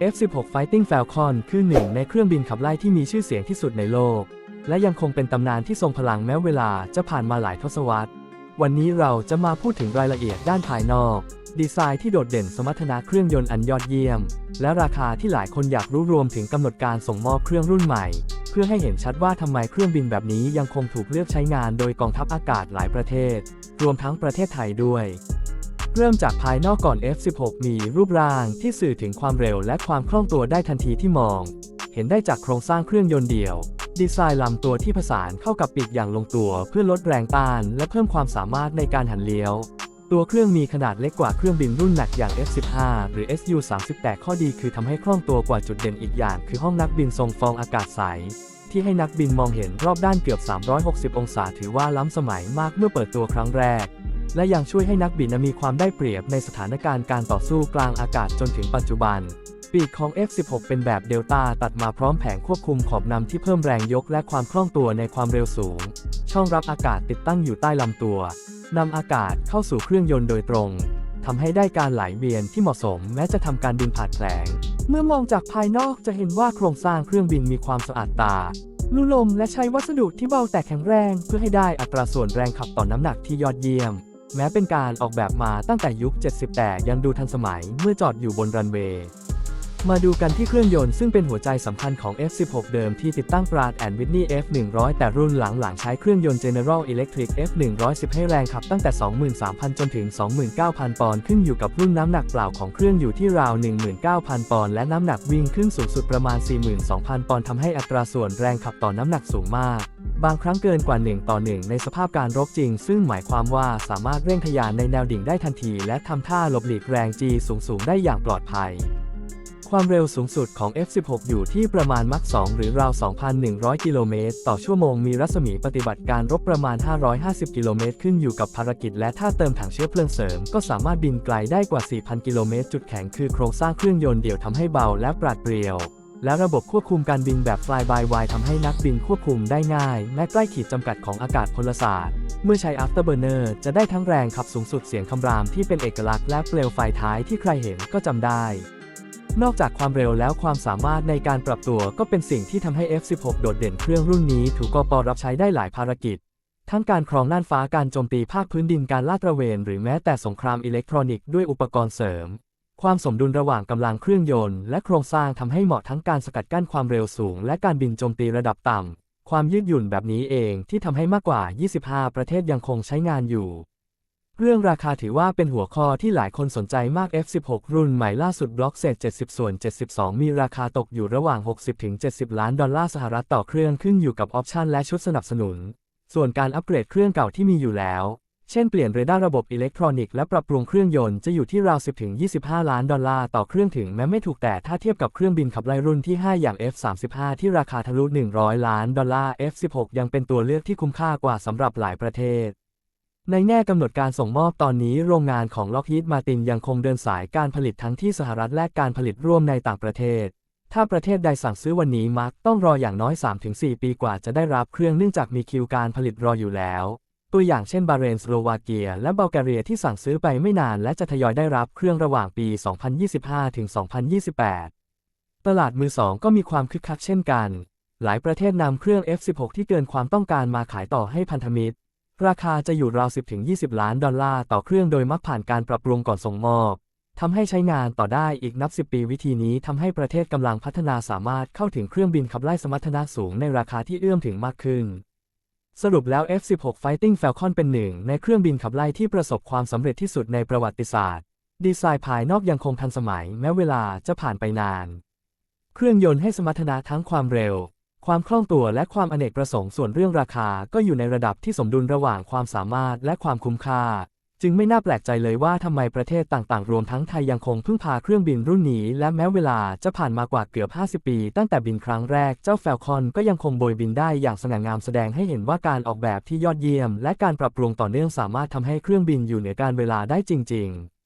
F-16 Fighting Falcon คือหนึ่งในเครื่องบินขับไล่ที่มีชื่อเสียงที่สุดในโลก และยังคงเป็นตำนานที่ทรงพลังแม้เวลาจะผ่านมาหลายทศวรรษ วันนี้เราจะมาพูดถึงรายละเอียดด้านภายนอก ดีไซน์ที่โดดเด่นสมรรถนะเครื่องยนต์อันยอดเยี่ยม และราคาที่หลายคนอยากรู้รวมถึงกำหนดการส่งมอบเครื่องรุ่นใหม่ เพื่อให้เห็นชัดว่าทำไมเครื่องบินแบบนี้ยังคงถูกเลือกใช้งานโดยกองทัพอากาศหลายประเทศ รวมทั้งประเทศไทยด้วย เริ่มจากภายนอกก่อน F16 มีรูปร่างที่สื่อถึงความเร็วและความคล่องตัวได้ทันทีที่มอง เห็นได้จากโครงสร้างเครื่องยนต์เดี่ยว ดีไซน์ลำตัวที่ผสานเข้ากับปีกอย่างลงตัวเพื่อลดแรงต้านและเพิ่มความสามารถในการหันเลี้ยว ตัวเครื่องมีขนาดเล็กกว่าเครื่องบินรุ่นหนักอย่าง F15 หรือ Su-30 แต่ข้อดีคือทำให้คล่องตัวกว่าจุดเด่นอีกอย่าง คือห้องนักบินทรงฟองอากาศใสที่ให้นักบินมองเห็นรอบด้านเกือบ 360 องศาถือว่าล้ำสมัยมากเมื่อเปิดตัวครั้งแรก และยังช่วยให้นักบินมีความได้เปรียบในสถานการณ์การต่อสู้กลางอากาศจนถึงปัจจุบัน ปีกของ F16 เป็นแบบเดลต้าตัดมาพร้อมแผงควบคุมขอบนำที่เพิ่มแรงยกและความคล่องตัวในความเร็วสูง ช่องรับอากาศติดตั้งอยู่ใต้ลำตัวนำอากาศเข้าสู่เครื่องยนต์โดยตรงทำให้ได้การไหลเวียนที่เหมาะสมแม้จะทำการบินผ่านแผลง เมื่อมองจากภายนอกจะเห็นว่าโครงสร้างเครื่องบินมีความสะอาดตาลู่ลมและใช้วัสดุที่เบาแต่แข็งแรง เพื่อให้ได้อัตราส่วนแรงขับต่อนน้ำหนักที่ยอดเยี่ยม แม้เป็นการออกแบบมาตั้งแต่ยุค 70 แต่ยังดูทันสมัยเมื่อจอดอยู่บนรันเวย์ มาดูกันที่เครื่องยนต์ซึ่งเป็นหัวใจสำคัญของ F16 เดิมที่ติดตั้งปราดแอนวิทนี่ F100 แต่รุ่นหลังๆ ใช้เครื่องยนต์ General Electric F110 ให้แรงขับตั้งแต่ 23,000 จนถึง 29,000 ปอนด์ขึ้นอยู่กับรุ่นน้ำหนักเปล่าของเครื่องอยู่ที่ราว 19,000 ปอนด์และน้ำหนักวิ่งขึ้นสูงสุดประมาณ 42,000 ปอนด์ทำให้อัตราส่วนแรงขับต่อน้ำหนักสูงมาก บางครั้งเกินกว่า 1 ต่อ 1 ในสภาพการรบจริง ซึ่งหมายความว่าสามารถเร่งทะยานในแนวดิ่งได้ทันที และทำท่าหลบหลีกแรง G สูง ๆ ได้อย่างปลอดภัย ความเร็วสูงสุดของ F16 อยู่ที่ประมาณมัก2หรือราว 2,100 กิโลเมตรต่อชั่วโมง มีรัศมีปฏิบัติการรบประมาณ 550 กิโลเมตร ขึ้นอยู่กับภารกิจ และถ้าเติมถังเชื้อเพลิงเสริม ก็สามารถบินไกลได้กว่า 4,000 กิโลเมตร จุดแข็งคือโครงสร้างเครื่องยนต์เดี่ยวทำให้เบาและปราดเปรียว และระบบควบคุมการบินแบบ fly by wire ทำให้นักบินควบคุมได้ง่าย แม้ใกล้ขีดจำกัดของอากาศพลศาสตร์ เมื่อใช้ afterburner จะได้ทั้งแรงขับสูงสุดเสียงคำรามที่เป็นเอกลักษณ์และเปลวไฟท้ายที่ใครเห็นก็จำได้ นอกจากความเร็วแล้วความสามารถในการปรับตัวก็เป็นสิ่งที่ทำให้ F16 โดดเด่นเครื่องรุ่นนี้ถูกกปรับใช้ได้หลายภารกิจ ทั้งการครองน่านฟ้าการโจมตีภาคพื้นดินการลาดตระเวน หรือแม้แต่สงครามอิเล็กทรอนิกส์ด้วยอุปกรณ์เสริม ความสมดุลระหว่างกำลังเครื่องยนต์และโครงสร้างทำให้เหมาะทั้งการสกัดกั้นความเร็วสูง และการบินโจมตีระดับต่ำ ความยืดหยุ่นแบบนี้เองที่ทำให้มากกว่า 25 ประเทศยังคงใช้งานอยู่ เรื่องราคาถือว่าเป็นหัวข้อที่หลายคนสนใจมาก F16 รุ่นใหม่ล่าสุดบล็อกเศษ 70 ส่วน 72 มีราคาตกอยู่ระหว่าง 60-70 ล้านดอลลาร์สหรัฐต่อเครื่องขึ้นอยู่กับออปชันและชุดสนับสนุน ส่วนการอัปเกรดเครื่องเก่าที่มีอยู่แล้ว เช่นเปลี่ยนเรดาร์ระบบอิเล็กทรอนิกส์และปรับปรุงเครื่องยนต์จะอยู่ที่ราว 10-25 ล้านดอลลาร์ต่อเครื่องถึงแม้ไม่ถูกแต่ถ้าเทียบกับเครื่องบินขับไล่รุ่นที่ 5 อย่าง F35 ที่ราคาทะลุ 100 ล้านดอลลาร์ F16 ยังเป็นตัวเลือกที่คุ้มค่ากว่าสำหรับหลายประเทศ ในแง่กำหนดการส่งมอบตอนนี้โรงงานของ Lockheed Martin ยังคงเดินสายการผลิตทั้งที่สหรัฐและการผลิตร่วมในต่างประเทศถ้าประเทศใดสั่งซื้อวันนี้มักต้องรออย่างน้อย 3-4 ปีกว่าจะได้รับเครื่องเนื่องจากมีคิวการผลิตรออยู่แล้ว ตัวอย่างเช่นบาเรนสโลวาเกีย และบัลแกเรียที่สั่งซื้อไปไม่นานและจะทยอยได้รับเครื่องระหว่างปี 2025-2028 ตลาดมือสองก็มีความคึกคักเช่นกัน หลายประเทศนำเครื่อง F16 ที่เกินความต้องการมาขายต่อให้พันธมิตร ราคาจะอยู่ราว 10-20 ล้านดอลลาร์ต่อเครื่องโดยมักผ่านการปรับปรุงก่อนส่งมอบทำให้ใช้งานต่อได้อีกนับ10ปีวิธีนี้ทำให้ประเทศกำลังพัฒนาสามารถเข้าถึงเครื่องบินขับไล่สมรรถนะสูงในราคาที่เอื้อมถึงมากขึ้น สรุปแล้ว F16 Fighting Falcon เป็นหนึ่งในเครื่องบินขับไล่ที่ประสบความสำเร็จที่สุดในประวัติศาสตร์ ดีไซน์ภายนอกยังคงทันสมัยแม้เวลาจะผ่านไปนาน เครื่องยนต์ให้สมรรถนะทั้งความเร็ว ความคล่องตัวและความอเนกประสงค์ส่วนเรื่องราคาก็อยู่ในระดับที่สมดุลระหว่างความสามารถและความคุ้มค่า จึงไม่น่าแปลกใจเลยว่าทำไมประเทศต่างๆ รวมทั้งไทยยังคงพึ่งพาเครื่องบินรุ่นนี้ และแม้เวลาจะผ่านมากว่าเกือบ 50 ปี ตั้งแต่บินครั้งแรกเจ้าแฟลคอนก็ยังคงโบยบินได้อย่างสง่างามแสดงให้เห็นว่าการออกแบบที่ยอดเยี่ยม และการปรับปรุงต่อเนื่องสามารถทำให้เครื่องบินอยู่เหนือการเวลาได้จริง ๆ